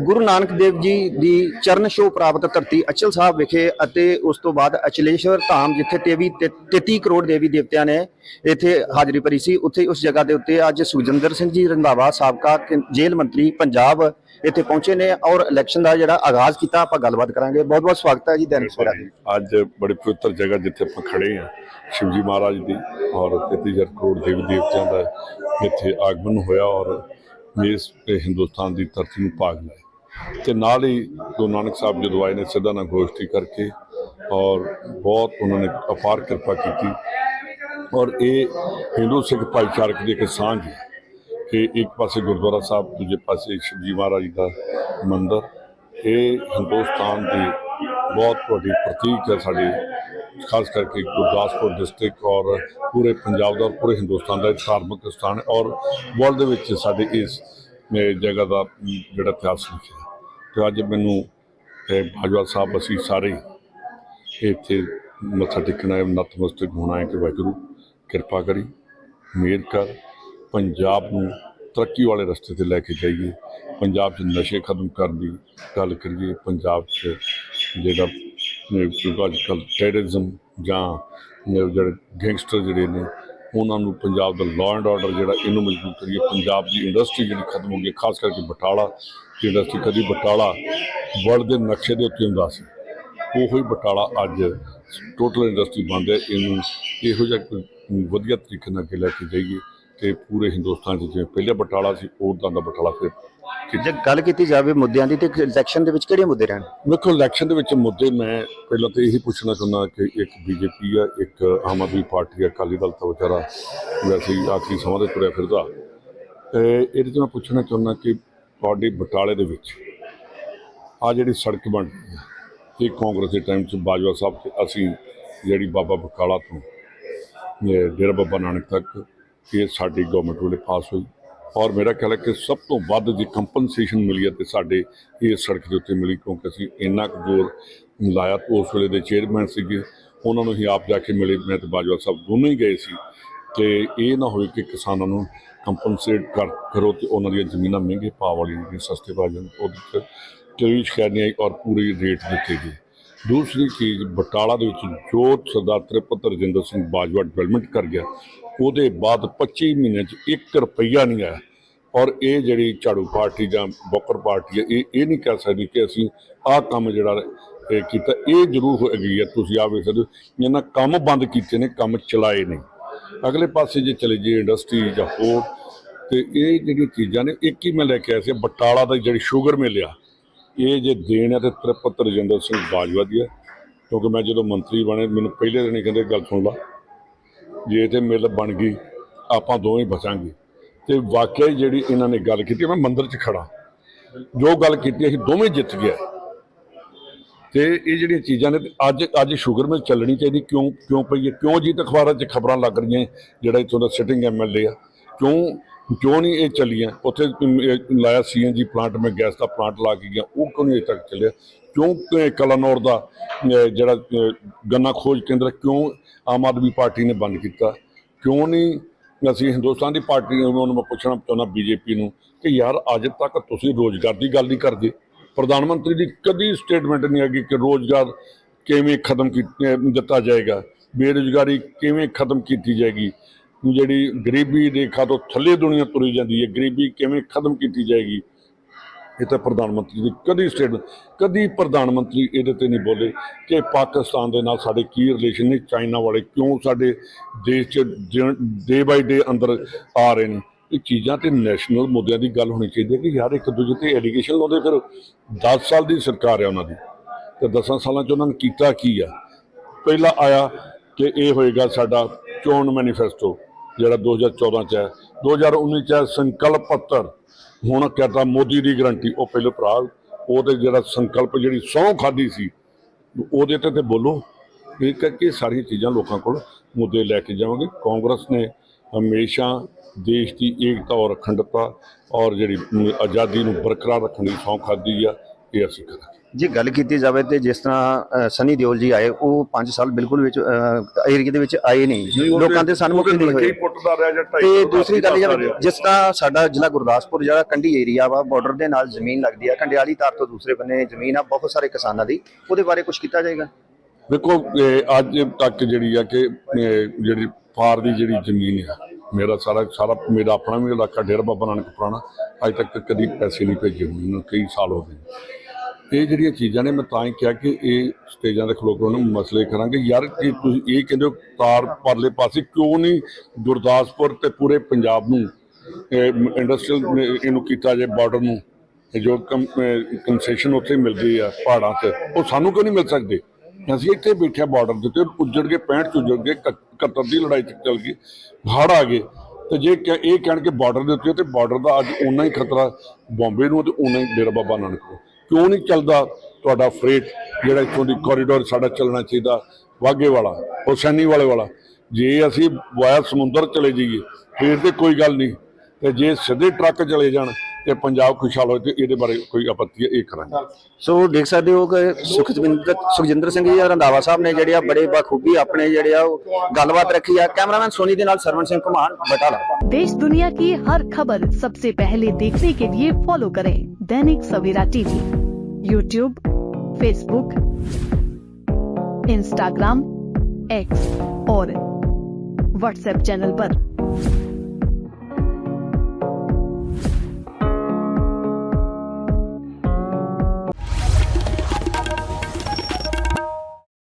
ਗੁਰੂ ਨਾਨਕ ਦੇਵ ਜੀ ਦੀ ਚਰਨ ਛੋਹ ਪ੍ਰਾਪਤ ਧਰਤੀ ਅਚਲ ਸਾਹਿਬ ਵਿਖੇ ਅਤੇ ਉਸ ਤੋਂ ਬਾਅਦ ਅਚਲੇਸ਼ਵਰ ਧਾਮ ਜਿੱਥੇ 23 ਤੇ- 33 ਕਰੋੜ ਦੇਵੀ ਦੇਵਤਿਆਂ ਨੇ ਇੱਥੇ ਹਾਜ਼ਰੀ ਭਰੀ ਸੀ, ਉੱਥੇ ਉਸ ਜਗ੍ਹਾ ਦੇ ਉੱਤੇ ਅੱਜ ਸੁਖਜਿੰਦਰ ਸਿੰਘ ਜੀ ਰੰਧਾਵਾ ਸਾਬਕਾ ਜੇਲ੍ਹ ਮੰਤਰੀ ਪੰਜਾਬ ਇੱਥੇ ਪਹੁੰਚੇ ਨੇ ਔਰ ਇਲੈਕਸ਼ਨ ਦਾ ਜਿਹੜਾ ਆਗਾਜ਼ ਕੀਤਾ, ਆਪਾਂ ਗੱਲਬਾਤ ਕਰਾਂਗੇ। ਬਹੁਤ ਬਹੁਤ ਸਵਾਗਤ ਹੈ ਜੀ ਦੈਨਿਕ ਸਵੇਰਾ ਦੀ ਅੱਜ ਬੜੀ ਪਵਿੱਤਰ ਜਗ੍ਹਾ ਜਿੱਥੇ ਆਪਾਂ ਖੜੇ ਆ ਸ਼ਿਵਜੀ ਮਹਾਰਾਜ ਦੀ ਔਰ 33000 ਕਰੋੜ ਦੇਵੀ ਦੇਵਤਿਆਂ ਦਾ ਇੱਥੇ ਆਗਮਨ ਹੋਇਆ ਔਰ ਇਸ ਹਿੰਦੁਸਤਾਨ ਦੀ ਧਰਤੀ ਨੂੰ ਭਾਗ ਲਾਇਆ। ਤੇ ਨਾਲ ਹੀ ਗੁਰੂ ਨਾਨਕ ਸਾਹਿਬ ਜਦੋਂ ਆਏ ਨੇ ਸਿੱਧਾ ਨਾਲ ਗੋਸ਼ਟੀ ਕਰਕੇ ਔਰ ਬਹੁਤ ਉਹਨਾਂ ਨੇ ਅਪਾਰ ਕਿਰਪਾ ਕੀਤੀ। ਔਰ ਇਹ ਹਿੰਦੂ ਸਿੱਖ ਭਾਈਚਾਰਕ ਦੀ ਇੱਕ ਸਾਂਝ ਹੈ ਕਿ ਇੱਕ ਪਾਸੇ ਗੁਰਦੁਆਰਾ ਸਾਹਿਬ, ਦੂਜੇ ਪਾਸੇ ਸ਼ਿਵਜੀ ਮਹਾਰਾਜ ਦਾ ਮੰਦਿਰ। ਇਹ ਹਿੰਦੁਸਤਾਨ ਦੀ ਬਹੁਤ ਵੱਡੀ ਪ੍ਰਤੀਕ ਹੈ ਸਾਡੇ, ਖਾਸ ਕਰਕੇ ਗੁਰਦਾਸਪੁਰ ਡਿਸਟ੍ਰਿਕਟ ਔਰ ਪੂਰੇ ਪੰਜਾਬ ਦਾ ਔਰ ਪੂਰੇ ਹਿੰਦੁਸਤਾਨ ਦਾ ਧਾਰਮਿਕ ਸਥਾਨ ਹੈ ਔਰ ਵਰਲਡ ਦੇ ਵਿੱਚ ਸਾਡੇ ਇਸ ਜਗ੍ਹਾ ਦਾ ਜਿਹੜਾ ਇਤਿਹਾਸ ਲਿਖਿਆ ਤੇ ਅੱਜ ਮੈਨੂੰ ਇਹ ਬਾਜਵਾ ਸਾਹਿਬ ਅਸੀਂ ਸਾਰੇ ਇੱਥੇ ਮੱਥਾ ਟੇਕਣਾ ਹੈ ਨਤਮਸਤਕ ਹੋਣਾ ਹੈ ਕਿ ਵਾਹਿਗੁਰੂ ਕਿਰਪਾ ਕਰੀ ਮਿਹਰ ਕਰ ਪੰਜਾਬ ਨੂੰ ਤਰੱਕੀ ਵਾਲੇ ਰਸਤੇ ਤੇ ਲੈ ਕੇ ਜਾਈਏ ਪੰਜਾਬ 'ਚ ਨਸ਼ੇ ਖਤਮ ਕਰਨ ਦੀ ਗੱਲ ਕਰੀਏ ਪੰਜਾਬ 'ਚ ਜਿਹੜਾ ਅਹ, ਅੱਜ ਕੱਲ੍ਹ ਟੈਰਰਿਜ਼ਮ ਜਾਂ ਜਿਹੜੇ ਗੈਂਗਸਟਰ ਜਿਹੜੇ ਨੇ ਉਹਨਾਂ ਨੂੰ ਪੰਜਾਬ ਦਾ ਲਾਅ ਐਂਡ ਆਰਡਰ ਜਿਹੜਾ ਇਹਨੂੰ ਮਜ਼ਬੂਤ ਕਰੀਏ। ਪੰਜਾਬ ਦੀ ਇੰਡਸਟਰੀ ਜਿਹੜੀ ਖਤਮ ਹੋ ਗਈ ਖਾਸ ਕਰਕੇ ਬਟਾਲਾ ਦੀ ਇੰਡਸਟਰੀ ਕਦੀ ਬਟਾਲਾ ਵਰਲਡ ਦੇ ਨਕਸ਼ੇ ਦੇ ਉੱਤੇ ਹੁੰਦਾ ਸੀ। ਉਹੋ ਹੀ ਬਟਾਲਾ ਅੱਜ ਟੋਟਲ ਇੰਡਸਟਰੀ ਬੰਦ ਹੈ। ਇਹਨੂੰ ਇਹੋ ਜਿਹਾ ਕੋਈ ਵਧੀਆ ਤਰੀਕੇ ਨਾਲ ਅੱਗੇ ਲੈ ਕੇ ਜਾਈਏ ਤੇ ਪੂਰੇ ਹਿੰਦੁਸਤਾਨ 'ਚ ਜਿਵੇਂ ਪਹਿਲੇ ਬਟਾਲਾ ਸੀ, ਉਦਾਂ ਦਾ ਬਟਾਲਾ ਫਿਰ ਜੇ ਗੱਲ ਕੀਤੀ ਜਾਵੇ ਮੁੱਦਿਆਂ ਦੀ, ਤੇ ਇਲੈਕਸ਼ਨ ਦੇ ਵਿੱਚ ਕਿਹੜੇ ਮੁੱਦੇ ਰਹਿਣ? ਵੇਖੋ ਇਲੈਕਸ਼ਨ ਦੇ ਵਿੱਚ ਮੁੱਦੇ ਮੈਂ ਪਹਿਲਾਂ ਤਾਂ ਇਹੀ ਪੁੱਛਣਾ ਚਾਹੁੰਦਾ ਕਿ ਇੱਕ ਬੀਜੇਪੀ ਆ, ਇੱਕ ਆਮ ਆਦਮੀ ਪਾਰਟੀ ਆ, ਅਕਾਲੀ ਦਲ ਤਾਂ ਵਿਚਾਰਾ ਵੈਸੇ ਹੀ ਆਖਰੀ ਸਮਾਂ ਦੇ ਤੁਰਿਆ ਫਿਰਦਾ। ਤੇ ਇਹਦੇ 'ਚ ਮੈਂ ਪੁੱਛਣਾ ਚਾਹੁੰਦਾ ਕਿ ਤੁਹਾਡੇ ਬਟਾਲੇ ਦੇ ਵਿੱਚ ਆ ਜਿਹੜੀ ਸੜਕ ਬਣ ਇਹ ਕਾਂਗਰਸ ਦੇ ਟਾਈਮ 'ਚ ਬਾਜਵਾ ਸਾਹਿਬ ਤੇ ਅਸੀਂ ਜਿਹੜੀ ਬਾਬਾ ਬਕਾਲਾ ਤੋਂ ਡੇਰਾ ਬਾਬਾ ਨਾਨਕ ਤੱਕ ਇਹ ਸਾਡੀ ਗਵਰਨਮੈਂਟ ਵੇਲੇ ਪਾਸ ਹੋਈ। ਔਰ ਮੇਰਾ ਖਿਆਲ ਹੈ ਕਿ ਸਭ ਤੋਂ ਵੱਧ ਜੇ ਕੰਪਨਸੇਸ਼ਨ ਮਿਲੀ ਹੈ ਤੇ ਸਾਡੇ ਇਹ ਸੜਕ ਦੇ ਉੱਤੇ ਮਿਲੀ ਕਿਉਂਕਿ ਅਸੀਂ ਇੰਨਾ ਕੁ ਜ਼ੋਰ ਲਾਇਆ ਉਸ ਵੇਲੇ ਦੇ ਚੇਅਰਮੈਨ ਸੀਗੇ, ਉਹਨਾਂ ਨੂੰ ਹੀ ਆਪ ਜਾ ਕੇ ਮਿਲੇ। ਮੈਂ ਤੇ ਬਾਜਵਾ ਸਾਹਿਬ ਦੋਨੋਂ ਹੀ ਗਏ ਸੀ ਤੇ ਇਹ ਨਾ ਹੋਏ ਕਿ ਕਿਸਾਨਾਂ ਨੂੰ ਕੰਪਨਸੇਟ ਕਰ ਕਰੋ ਤੇ ਉਹਨਾਂ ਦੀਆਂ ਜ਼ਮੀਨਾਂ ਮਹਿੰਗੇ ਭਾਅ ਵਾਲੀਆਂ ਜਿਹੜੀਆਂ ਸਸਤੇ ਭਾਅ ਜਾਣ ਉਹਦੇ ਕੋਈ ਸ਼ਿਕਾਇਤ ਨਹੀਂ ਆਈ ਔਰ ਪੂਰੇ ਰੇਟ ਦਿੱਤੇ ਗਏ ਦੂਸਰੀ ਚੀਜ਼, ਬਟਾਲਾ ਦੇ ਵਿੱਚ ਜੋ ਸਰਦਾਰ ਤ੍ਰਿਪਤ ਰਜਿੰਦਰ ਸਿੰਘ ਬਾਜਵਾ ਡਿਵੈਲਪਮੈਂਟ ਕਰ ਗਿਆ। ਉਹਦੇ ਬਾਅਦ 25 ਮਹੀਨੇ 'ਚ 1 ਰੁਪਈਆ ਨਹੀਂ ਆਇਆ। ਔਰ ਇਹ ਜਿਹੜੀ ਝਾੜੂ ਪਾਰਟੀ ਜਾਂ ਬੋਕਰ ਪਾਰਟੀ ਹੈ, ਇਹ ਇਹ ਨਹੀਂ ਕਹਿ ਸਕਦੀ ਕਿ ਅਸੀਂ ਆਹ ਕੰਮ ਜਿਹੜਾ ਇਹ ਕੀਤਾ, ਇਹ ਜ਼ਰੂਰ ਹੋ ਗਈ ਹੈ। ਤੁਸੀਂ ਆ ਵੇਖ ਸਕਦੇ ਹੋ, ਇਹਨਾਂ ਕੰਮ ਬੰਦ ਕੀਤੇ ਨੇ, ਕੰਮ ਚਲਾਏ ਨਹੀਂ ਅਗਲੇ ਪਾਸੇ ਜੇ ਚਲੇ ਜੇ ਇੰਡਸਟਰੀ ਜਾਂ ਹੋਰ, ਤੇ ਇਹ ਜਿਹੜੀਆਂ ਚੀਜ਼ਾਂ ਨੇ, ਇੱਕ ਹੀ ਮੈਂ ਲੈ ਕੇ ਆਇਆ ਸੀ, ਬਟਾਲਾ ਦਾ ਜਿਹੜੀ ਸ਼ੂਗਰ ਮਿਲਿਆ ਇਹ ਜੇ ਦੇਣ ਹੈ ਤੇ ਤ੍ਰਿਪਤ ਰਜਿੰਦਰ ਸਿੰਘ ਬਾਜਵਾ ਦੀ ਹੈ ਕਿਉਂਕਿ ਮੈਂ ਜਦੋਂ ਮੰਤਰੀ ਬਣੇ, ਮੈਨੂੰ ਪਹਿਲੇ ਦਿਨ ਹੀ ਕਹਿੰਦੇ ਗੱਲ ਸੁਣ ਲਾ। ਜੇ ਤੇ ਮਿਲ ਬਣ ਗਈ, ਆਪਾਂ ਦੋਵੇਂ ਬਚਾਂਗੇ। ਤੇ ਵਾਕਿਆ ਜਿਹੜੀ ਇਹਨਾਂ ਨੇ ਗੱਲ ਕੀਤੀ, ਮੈਂ ਮੰਦਰ 'ਚ ਖੜਾ ਜੋ ਗੱਲ ਕੀਤੀ, ਅਸੀਂ ਦੋਵੇਂ ਜਿੱਤ ਗਏ। ਤੇ ਇਹ ਜਿਹੜੀਆਂ ਚੀਜ਼ਾਂ ਨੇ, ਅੱਜ ਅੱਜ ਸ਼ੂਗਰ ਮਿਲ ਚੱਲਣੀ ਚਾਹੀਦੀ। ਕਿਉਂ ਕਿਉਂ ਪਈ ਹੈ? ਕਿਉਂ ਜੀ ਅਖਬਾਰਾਂ 'ਚ ਖਬਰਾਂ ਲੱਗ ਰਹੀਆਂ, ਜਿਹੜਾ ਇੱਥੋਂ ਦਾ ਸਿਟਿੰਗ ਐਮਐਲਏ ਆ। ਕਿਉਂ ਕਿਉਂ ਨਹੀਂ ਇਹ ਚੱਲੀਆਂ? ਉੱਥੇ ਅਮ, ਇਹ ਲਾਇਆ ਸੀਐਨਜੀ ਪਲਾਂਟ ਮੈਂ ਗੈਸ ਦਾ ਪਲਾਂਟ ਲਾ ਕੇ ਗਿਆ ਉਹ ਕਿਉਂ ਨਹੀਂ ਅਜੇ ਤੱਕ ਚੱਲਿਆ? ਕਿਉਂ ਕਲਾਨੌਰ ਦਾ ਜਿਹੜਾ ਗੰਨਾ ਖੋਜ ਕੇਂਦਰ ਕਿਉਂ ਆਮ ਆਦਮੀ ਪਾਰਟੀ ਨੇ ਬੰਦ ਕੀਤਾ? ਕਿਉਂ ਨਹੀਂ ਅਸੀਂ ਹਿੰਦੁਸਤਾਨ ਦੀ ਪਾਰਟੀ ਨੂੰ ਉਹਨੂੰ ਮੈਂ ਪੁੱਛਣਾ ਚਾਹੁੰਦਾ ਬੀਜੇਪੀ ਨੂੰ ਕਿ ਯਾਰ ਅੱਜ ਤੱਕ ਤੁਸੀਂ ਰੋਜ਼ਗਾਰ ਦੀ ਗੱਲ ਨਹੀਂ ਕਰਦੇ। ਪ੍ਰਧਾਨ ਮੰਤਰੀ ਦੀ ਕਦੀ ਸਟੇਟਮੈਂਟ ਨਹੀਂ ਹੈਗੀ ਕਿ ਰੋਜ਼ਗਾਰ ਕਿਵੇਂ ਖਤਮ ਕੀਤਾ ਦਿੱਤਾ ਜਾਏਗਾ। ਬੇਰੁਜ਼ਗਾਰੀ ਕਿਵੇਂ ਖਤਮ ਕੀਤੀ ਜਾਏਗੀ? ਜਿਹੜੀ ਗਰੀਬੀ ਰੇਖਾ ਤੋਂ ਥੱਲੇ ਦੁਨੀਆ ਤੁਰੀ ਜਾਂਦੀ ਹੈ, ਗਰੀਬੀ ਕਿਵੇਂ ਖਤਮ ਕੀਤੀ ਜਾਏਗੀ? ਇਹ ਤਾਂ ਪ੍ਰਧਾਨ ਮੰਤਰੀ ਦੀ ਕਦੀ ਸਟੇਟ ਕਦੀ ਪ੍ਰਧਾਨ ਮੰਤਰੀ ਇਹਦੇ ਤੇ ਨਹੀਂ ਬੋਲੇ ਕਿ ਪਾਕਿਸਤਾਨ ਦੇ ਨਾਲ ਸਾਡੇ ਕੀ ਰਿਲੇਸ਼ਨ ਨੇ, ਚਾਈਨਾ ਵਾਲੇ ਕਿਉਂ ਸਾਡੇ ਦੇਸ਼ 'ਚ ਡੇ ਬਾਈ ਡੇ ਅੰਦਰ ਆ ਰਹੇ ਨੇ? ਇਹ ਚੀਜ਼ਾਂ ਤੇ ਨੈਸ਼ਨਲ ਮੁੱਦਿਆਂ ਦੀ ਗੱਲ ਹੋਣੀ ਚਾਹੀਦੀ ਹੈ ਕਿ ਯਾਰ ਇੱਕ ਦੂਜੇ ਤੇ ਐਲੀਗੇਸ਼ਨ ਲਾਉਂਦੇ ਫਿਰ 10 ਸਾਲ ਦੀ ਸਰਕਾਰ ਹੈ ਉਹਨਾਂ ਦੀ। ਤੇ 10 ਸਾਲਾਂ 'ਚ ਉਹਨਾਂ ਨੇ ਕੀਤਾ ਕੀ ਆ? ਪਹਿਲਾ ਆਇਆ ਕਿ ਇਹ ਹੋਏਗਾ ਸਾਡਾ ਚੋਣ ਮੈਨੀਫੈਸਟੋ ਜਿਹੜਾ 2014 ਚ ਹੈ। 2019 ਚ ਹੈ ਸੰਕਲਪ ਪੱਤਰ। ਹੁਣ ਕਹਤਾ ਮੋਦੀ ਦੀ ਗਰੰਟੀ। ਉਹ ਪਹਿਲੇ ਭਰਾ, ਉਹਦੇ ਜਿਹੜਾ ਸੰਕਲਪ ਜਿਹੜੀ ਸਹੁੰ ਖਾਦੀ ਸੀ, ਉਹਦੇ ਤੇ ਤੇ ਬੋਲੋ। ਇਹ ਕਰਕੇ ਸਾਰੀਆਂ ਚੀਜ਼ਾਂ ਲੋਕਾਂ ਕੋਲ ਮੁੱਦੇ ਲੈ ਕੇ ਜਾਵਾਂਗੇ। ਕਾਂਗਰਸ ਨੇ ਹਮੇਸ਼ਾ ਦੇਸ਼ ਦੀ ਏਕਤਾ ਔਰ ਅਖੰਡਤਾ ਔਰ ਜਿਹੜੀ ਆਜ਼ਾਦੀ ਨੂੰ ਬਰਕਰਾਰ ਰੱਖਣ ਦੀ ਸਹੁੰ ਖਾਦੀ ਆ, ਇਹ ਅਸੀਂ ਕਰਾਂਗੇ। ਜੇ ਗੱਲ ਕੀਤੀ ਜਾਵੇ ਤੇ ਜਿਸ ਤਰ੍ਹਾਂ ਸਨੀ ਦਿਓਲ ਜੀ ਆਏ ਉਹ 5 ਸਾਲ ਬਿਲਕੁਲ ਵਿੱਚ ਏਰੀਆ ਦੇ ਵਿੱਚ ਆਏ ਨਹੀਂ। ਲੋਕਾਂ ਦੇ ਸਨਮੁਖ ਨਹੀਂ ਹੋਏ। ਜਾਂ ਤੇ ਦੂਸਰੀ ਗੱਲ ਆ, ਜਿਸ ਤਰ੍ਹਾਂ ਸਾਡਾ ਜ਼ਿਲ੍ਹਾ ਗੁਰਦਾਸਪੁਰ ਜਿਹੜਾ ਕੰਢੀ ਏਰੀਆ ਵਾ ਬਾਰਡਰ ਦੇ ਨਾਲ ਜ਼ਮੀਨ ਲੱਗਦੀ ਆ ਕੰਡਿਆਲੀ ਤਾਰ ਤੋਂ ਦੂਸਰੇ ਬੰਨੇ ਜ਼ਮੀਨ ਆ ਬਹੁਤ ਸਾਰੇ ਕਿਸਾਨਾਂ ਦੀ। ਉਹਦੇ ਬਾਰੇ ਕੁਝ ਕੀਤਾ ਜਾਏਗਾ? ਦੇਖੋ ਅੱਜ ਤੱਕ ਜਿਹੜੀ ਆ ਕਿ ਜਿਹੜੀ ਪਾਰ ਦੀ ਜਿਹੜੀ ਜ਼ਮੀਨ ਆ ਮੇਰਾ ਸਾਰਾ ਸਾਰਾ ਮੇਰਾ ਆਪਣਾ ਵੀ ਇਲਾਕਾ ਡੇਰਾ ਬਾਬਾ ਨਾਨਕ ਪੁਰਾਣਾ ਅੱਜ ਤੱਕ ਕਦੀ ਪੈਸੇ ਨਹੀਂ ਭੇਜੇ ਮੈਨੂੰ ਕਈ ਸਾਲ ਹੋ ਗਏ। ਇਹ ਜਿਹੜੀਆਂ ਚੀਜ਼ਾਂ ਨੇ, ਮੈਂ ਤਾਂ ਹੀ ਕਿਹਾ ਕਿ ਇਹ ਸਟੇਜਾਂ ਦੇ ਖਲੋ ਕੇ ਉਹਨਾਂ ਨੂੰ ਮਸਲੇ ਕਰਾਂਗੇ। ਯਾਰ, ਕਿ ਤੁਸੀਂ ਇਹ ਕਹਿੰਦੇ ਹੋ, ਤਾਰ ਪਰਲੇ ਪਾਸੇ ਕਿਉਂ ਨਹੀਂ ਗੁਰਦਾਸਪੁਰ ਤੇ ਪੂਰੇ ਪੰਜਾਬ ਨੂੰ ਇੰਡਸਟਰੀਅਲ ਇਹਨੂੰ ਕੀਤਾ ਜੇ ਬਾਰਡਰ ਨੂੰ ਜੋ ਕੰਸੈਸ਼ਨ ਉੱਥੇ ਮਿਲਦੀ ਆ ਪਹਾੜਾਂ 'ਤੇ, ਉਹ ਸਾਨੂੰ ਕਿਉਂ ਨਹੀਂ ਮਿਲ ਸਕਦੇ? ਅਸੀਂ ਇੱਥੇ ਬੈਠੇ ਬਾਰਡਰ ਦੇ ਉੱਤੇ ਉੱਜੜ ਕੇ 65 ਚ ਉੱਜੜ ਕੇ 71 ਦੀ ਲੜਾਈ ਚ ਚੱਲ ਗਈ ਹੜ ਆ ਗਏ। ਤੇ ਜੇ ਕ- ਇਹ ਕਹਿਣ ਕਿ ਬਾਰਡਰ ਦੇ ਉੱਤੇ, ਤੇ ਬਾਰਡਰ ਦਾ ਅੱਜ ਓਨਾ ਹੀ ਖਤਰਾ, ਬੰਬੇ ਨੂੰ ਤੇ ਓਨਾ ਹੀ ਡੇਰਾ ਬਾਬਾ ਨਾਨਕ ਨੂੰ। ਕਿਉਂ ਨਹੀਂ ਚੱਲਦਾ ਤੁਹਾਡਾ ਫਰੇਟ ਜਿਹੜਾ ਇੱਥੋਂ ਦੀ ਕੋਰੀਡੋਰ ਸਾਡਾ ਚੱਲਣਾ ਚਾਹੀਦਾ, ਵਾਗੇ ਵਾਲਾ, ਹੁਸੈਨੀ ਵਾਲੇ ਵਾਲਾ? ਜੇ ਅਸੀਂ ਵਾਇਆ ਸਮੁੰਦਰ ਚਲੇ ਜਾਈਏ, ਫੇਰ ਤੇ ਕੋਈ ਗੱਲ ਨਹੀਂ। ਤੇ ਜੇ ਸਿੱਧੇ ਟਰੱਕ ਚਲੇ ਜਾਣ ਤੇ ਪੰਜਾਬ ਖੁਸ਼ਹਾਲ ਹੋਏ ਤੇ ਇਹਦੇ ਬਾਰੇ ਕੋਈ ਆਪੱਤੀ ਹੈ ਇਹ ਕਰਾਂਗੇ ਸੋ ਦੇਖ ਸਕਦੇ ਹੋ ਕਿ ਸੁਖਜਿੰਦਰ ਸੁਖਜਿੰਦਰ ਸਿੰਘ ਜੀ ਰੰਦਾਵਾ ਸਾਹਿਬ ਨੇ ਜਿਹੜੇ ਆ ਬੜੇ ਬਖੂਬੀ ਆਪਣੇ ਜਿਹੜੇ ਆ ਉਹ ਗੱਲਬਾਤ ਰੱਖੀ ਆ ਕੈਮਰਾਮੈਨ ਸੋਨੀ ਦੇ ਨਾਲ ਸਰਵਣ ਸਿੰਘ ਘੁਮਾਨ ਬਟਾਲਾ देश दुनिया की हर खबर सबसे पहले देखने के लिए फॉलो करें Dainik Savera TV YouTube Facebook Instagram X और व्हाट्सएप चैनल पर।